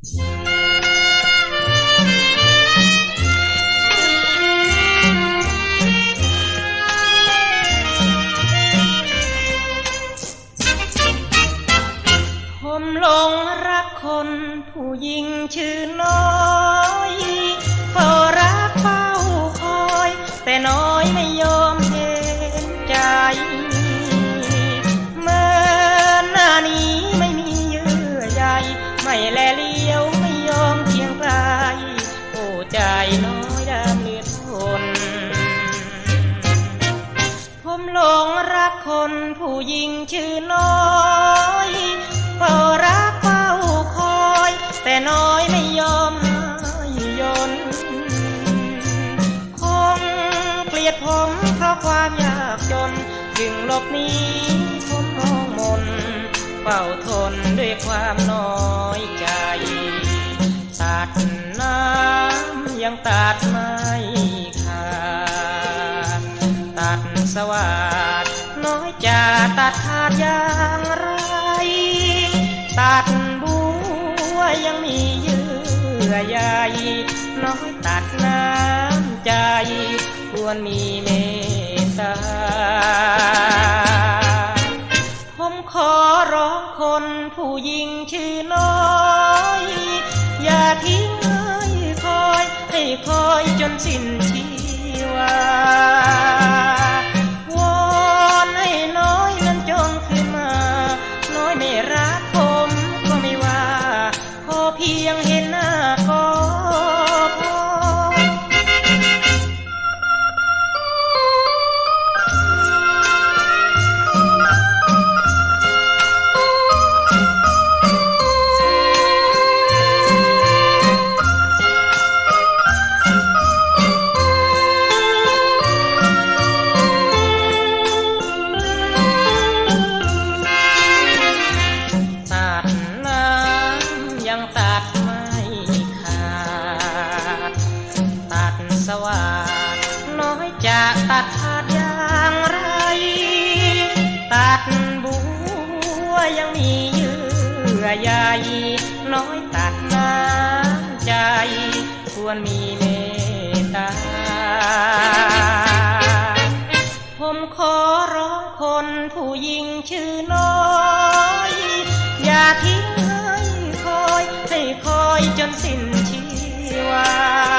ผมหลงรักคนผู้หญิงชื่อน้อย หลงรักคนผู้หญิงชื่อน้อยเฝ้ารักเฝ้าคอย แต่น้อยไม่ยอมให้ยนคงเกลียดผมเพราะความยากจน จึงหลบหนีผมมองมนเฝ้าทนด้วยความน้อยใจตัดน้ำยังตัด วัสดน้อยจะตัดขาดอย่างไร ตัดบัวยังมีเยื่อใยน้อยตัดน้ำใจ ควรมีเมตตาผมขอร้องคนผู้หญิงชื่อน้อย อย่าทิ้งให้คอย ให้คอยจนสิ้นชีวา จะตัดขาดอย่างไร ตัดบัวยังมีเยื่อใยน้อยตัดน้ำใจ ควรมีเมตตา ผมขอร้องคนผู้หญิงชื่อน้อย อย่าทิ้งให้คอย ให้คอยจนสิ้นชีวะ